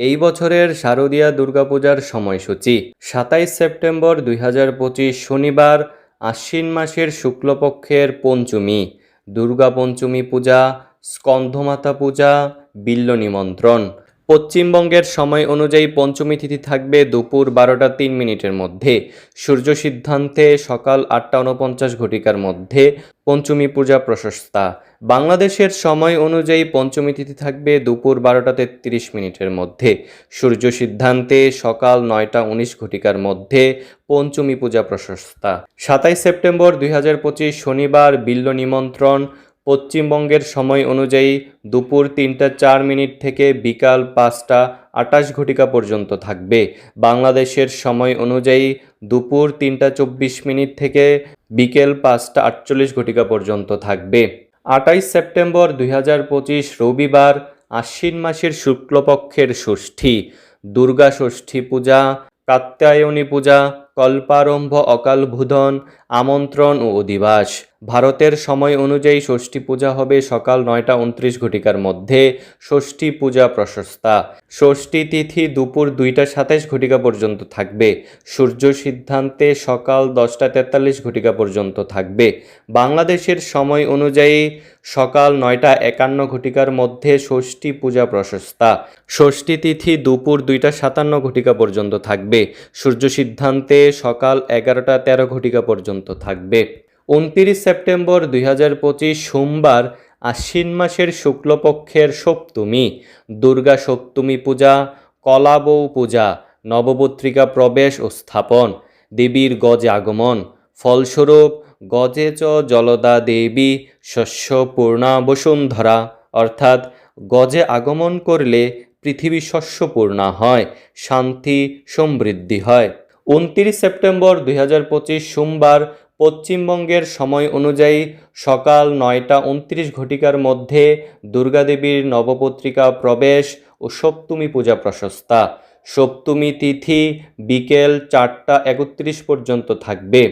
এই বছরের শারদীয়া দুর্গাপূজার সময়সূচি। সাতাইশ সেপ্টেম্বর দুই হাজার পঁচিশ শনিবার আশ্বিন মাসের শুক্লপক্ষের পঞ্চমী। দুর্গা পঞ্চমী পূজা, স্কন্ধমাতা পূজা বিল্ল নিমন্ত্রণ পশ্চিমবঙ্গের সময় অনুযায়ী পঞ্চমী তিথি থাকবে দুপুর বারোটা তিন মিনিটের মধ্যে। সূর্য সিদ্ধান্তে সকাল আটটা উনপঞ্চাশ ঘটিকার মধ্যে পঞ্চমী পূজা প্রশস্তা। বাংলাদেশের সময় অনুযায়ী পঞ্চমী তিথি থাকবে দুপুর বারোটা তেত্রিশ মিনিটের মধ্যে। সূর্য সিদ্ধান্তে সকাল নয়টা উনিশ ঘটিকার মধ্যে পঞ্চমী পূজা প্রশস্তা। সাতাইশ সেপ্টেম্বর দুই হাজার পঁচিশ শনিবার বিল্ল নিমন্ত্রণ পশ্চিমবঙ্গের সময় অনুযায়ী দুপুর তিনটা চার মিনিট থেকে বিকাল পাঁচটা আটাশ ঘটিকা পর্যন্ত থাকবে। বাংলাদেশের সময় অনুযায়ী দুপুর তিনটা চব্বিশ মিনিট থেকে বিকেল পাঁচটা আটচল্লিশ ঘটিকা পর্যন্ত থাকবে। আটাইশ সেপ্টেম্বর দুই হাজার পঁচিশ রবিবার আশ্বিন মাসের শুক্লপক্ষের ষষ্ঠী। দুর্গা ষষ্ঠী পূজা, কাত্যায়নী পূজা, কল্পারম্ভ অকাল ভূধন আমন্ত্রণ ও অধিবাস। ভারতের সময় অনুযায়ী ষষ্ঠী পূজা হবে সকাল নয়টা উনত্রিশ ঘটিকার মধ্যে। ষষ্ঠী পূজা প্রশস্তা। ষষ্ঠী তিথি দুপুর দুইটা সাতাইশ ঘটিকা পর্যন্ত থাকবে। সূর্য সিদ্ধান্তে সকাল দশটা তেতাল্লিশ ঘটিকা পর্যন্ত থাকবে। বাংলাদেশের সময় অনুযায়ী সকাল নয়টা একান্ন ঘটিকার মধ্যে ষষ্ঠী পূজা প্রশস্তা। ষষ্ঠী তিথি দুপুর দুইটা সাতান্ন ঘটিকা পর্যন্ত থাকবে। সূর্য সিদ্ধান্তে সকাল এগারোটা তেরো ঘটিকা পর্যন্ত থাকবে। উনতিরিশ সেপ্টেম্বর দুই হাজার পঁচিশ সোমবার আশ্বিন মাসের শুক্লপক্ষের সপ্তমী, দুর্গা সপ্তমী পূজা কলাবৌ পূজা, নবপত্রিকা প্রবেশ ও স্থাপন, দেবীর গজে আগমন, ফলস্বরূপ গজে চ জলদা দেবী শস্য পূর্ণা বসুন্ধরা, অর্থাৎ গজে আগমন করলে পৃথিবী শস্যপূর্ণা হয়, শান্তি সমৃদ্ধি হয়। উনত্রিশ সেপ্টেম্বর দুই হাজার পঁচিশ সোমবার পশ্চিমবঙ্গের সময় অনুযায়ী সকাল নয়টা উনত্রিশ ঘটিকার মধ্যে দুর্গাদেবীর নবপত্রিকা প্রবেশ ও সপ্তমী পূজা প্রশস্তা। সপ্তমী তিথি বিকেল চারটা একত্রিশ পর্যন্ত থাকবে।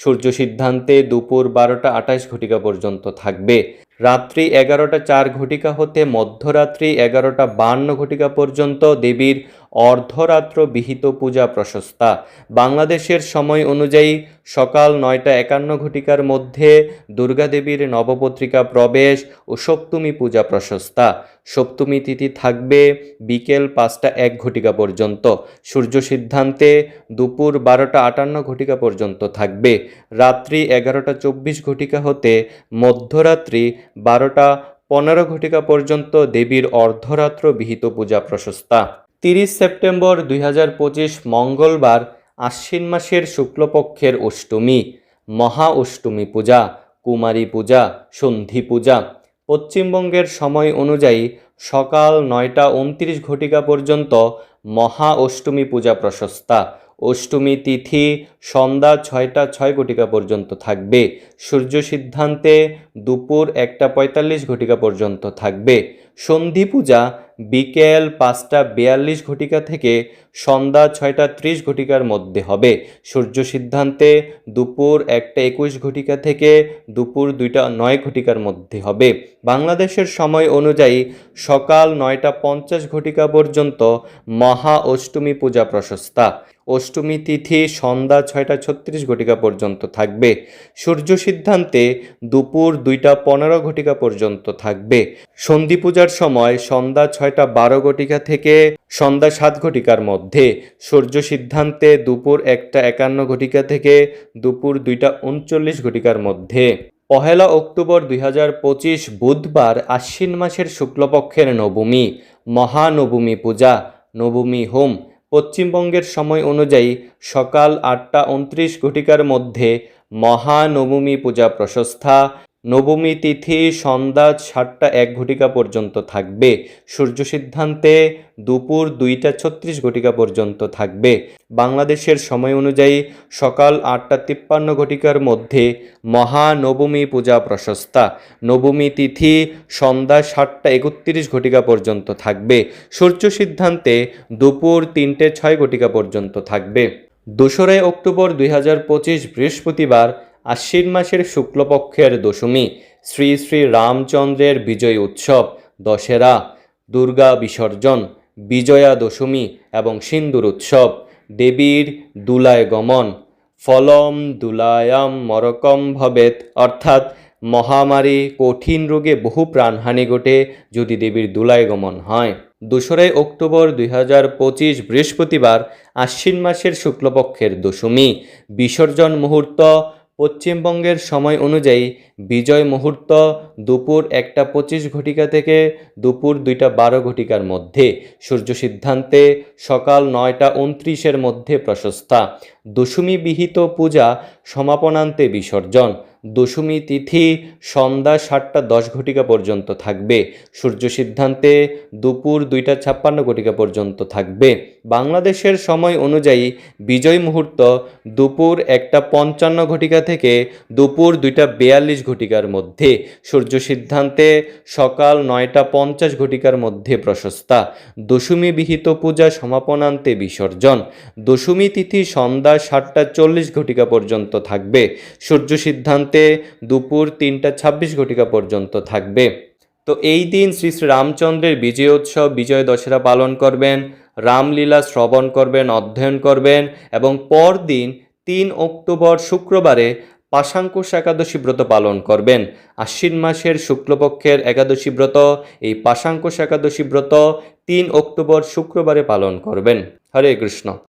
সূর্য সিদ্ধান্তে দুপুর বারোটা আঠাশ ঘটিকা পর্যন্ত থাকবে। রাত্রি এগারোটা চার ঘটিকা হতে মধ্যরাত্রি এগারোটা বান্ন ঘটিকা পর্যন্ত দেবীর অর্ধরাত্র বিহিত পূজা প্রশস্তা। বাংলাদেশের সময় অনুযায়ী সকাল নয়টা একান্ন ঘটিকার মধ্যে দুর্গাদেবীর নবপত্রিকা প্রবেশ ও সপ্তমী পূজা প্রশস্তা। সপ্তমী তিথি থাকবে বিকেল পাঁচটা এক ঘটিকা পর্যন্ত। সূর্য সিদ্ধান্তে দুপুর বারোটা আটান্ন ঘটিকা পর্যন্ত থাকবে। রাত্রি এগারোটা চব্বিশ ঘটিকা হতে মধ্যরাত্রি বারোটা পনেরো ঘটিকা পর্যন্ত দেবীর অর্ধরাত্র বিহিত পূজা প্রশস্তা। তিরিশ সেপ্টেম্বর দুই হাজার পঁচিশ মঙ্গলবার আশ্বিন মাসের শুক্লপক্ষের অষ্টমী, মহা অষ্টমী পূজা, কুমারী পূজা, সন্ধি পূজা। পশ্চিমবঙ্গের সময় অনুযায়ী সকাল নয়টা উনত্রিশ ঘটিকা পর্যন্ত মহা অষ্টমী পূজা প্রশস্তা। অষ্টমী তিথি সন্ধ্যা ছয়টা ছয় ঘটিকা পর্যন্ত থাকবে। সূর্য সিদ্ধান্তে দুপুর একটা পঁয়তাল্লিশ ঘটিকা পর্যন্ত থাকবে। সন্ধি পূজা বিকেল পাঁচটা বিয়াল্লিশ ঘটিকা থেকে সন্ধ্যা ছয়টা ত্রিশ ঘটিকার মধ্যে হবে। সূর্য সিদ্ধান্তে দুপুর একটা একুশ ঘটিকা থেকে দুপুর দুইটা নয় ঘটিকার মধ্যে হবে। বাংলাদেশের সময় অনুযায়ী সকাল নয়টা পঞ্চাশ ঘটিকা পর্যন্ত মহা অষ্টমী পূজা প্রশস্তা। অষ্টমী তিথি সন্ধ্যা ছয়টা ছত্রিশ ঘটিকা পর্যন্ত থাকবে। সূর্য সিদ্ধান্তে দুপুর দুইটা পনেরো ঘটিকা পর্যন্ত থাকবে। সন্ধি পূজার সময় সন্ধ্যা ছয়টা বারো ঘটিকা থেকে সন্ধ্যা সাত ঘটিকার মধ্যে। সূর্য সিদ্ধান্তে দুপুর একটা একান্ন ঘটিকা থেকে দুপুর দুইটা উনচল্লিশ ঘটিকার মধ্যে। পহেলা অক্টোবর দুই হাজার পঁচিশ বুধবার আশ্বিন মাসের শুক্লপক্ষের নবমী। মহানবমী পূজা। নবমী হোম। পশ্চিমবঙ্গের সময় অনুযায়ী সকাল আটটা উনত্রিশ ঘটিকার মধ্যে মহানবমী পূজা প্রশস্তা নবমী তিথি সন্ধ্যা সাতটা এক ঘটিকা পর্যন্ত থাকবে। সূর্য সিদ্ধান্তে দুপুর দুইটা ছত্রিশ ঘটিকা পর্যন্ত থাকবে। বাংলাদেশের সময় অনুযায়ী সকাল আটটা তিপ্পান্ন ঘটিকার মধ্যে মহানবমী পূজা প্রশস্তা। নবমী তিথি সন্ধ্যা সাতটা একত্রিশ ঘটিকা পর্যন্ত থাকবে। সূর্য সিদ্ধান্তে দুপুর তিনটে ছয় ঘটিকা পর্যন্ত থাকবে। দোসরাই অক্টোবর দুই হাজার পঁচিশ বৃহস্পতিবার আশ্বিন মাসের শুক্লপক্ষের দশমী, শ্রী শ্রী রামচন্দ্রের বিজয় উৎসব, দশেরা, দুর্গা বিসর্জন, বিজয়া দশমী এবং সিন্দুর উৎসব, দেবীর দুলায় গমন, ফলম দুলায়াম মরকম ভবেত, অর্থাৎ মহামারী কঠিন রোগে বহু প্রাণহানি ঘটে যদি দেবীর দুলায় গমন হয়। দোসরাই অক্টোবর দুই হাজার পঁচিশ বৃহস্পতিবার আশ্বিন মাসের শুক্লপক্ষের দশমী, বিসর্জন মুহূর্ত পশ্চিমবঙ্গের সময় অনুযায়ী বিজয় মুহূর্ত দুপুর একটা পঁচিশ ঘটিকা থেকে দুপুর দুইটা বারো ঘটিকার মধ্যে। সূর্য সিদ্ধান্তে সকাল নয়টা উনত্রিশের মধ্যে প্রশস্তা। দশমী বিহিত পূজা সমাপনান্তে বিসর্জন। দশমী তিথি সন্ধ্যা সাতটা দশ ঘটিকা পর্যন্ত থাকবে। সূর্য সিদ্ধান্তে দুপুর দুইটা ছাপ্পান্ন ঘটিকা পর্যন্ত থাকবে। বাংলাদেশের সময় অনুযায়ী বিজয় মুহূর্ত দুপুর একটা পঞ্চান্ন ঘটিকা থেকে দুপুর দুইটা বেয়াল্লিশ ঘটিকার মধ্যে। সূর্য সিদ্ধান্তে সকাল নয়টা পঞ্চাশ ঘটিকার মধ্যে প্রশস্তা। দশমী বিহিত পূজা সমাপনান্তে বিসর্জন। দশমী তিথি সন্ধ্যা সাতটা চল্লিশ ঘটিকা পর্যন্ত থাকবে। সূর্য সিদ্ধান্তে দুপুর তিনটা ছাব্বিশ ঘটিকা পর্যন্ত থাকবে। তো এই দিন শ্রী শ্রী রামচন্দ্রের বিজয়োৎসব বিজয় দশেরা পালন করবেন, রামলীলা শ্রবণ করবেন, অধ্যয়ন করবেন এবং পরদিন তিন অক্টোবর শুক্রবারে পাশাঙ্কুশ একাদশী ব্রত পালন করবেন। আশ্বিন মাসের শুক্লপক্ষের একাদশী ব্রত, এই পাশাঙ্কুশ একাদশী ব্রত তিন অক্টোবর শুক্রবারে পালন করবেন। হরে কৃষ্ণ।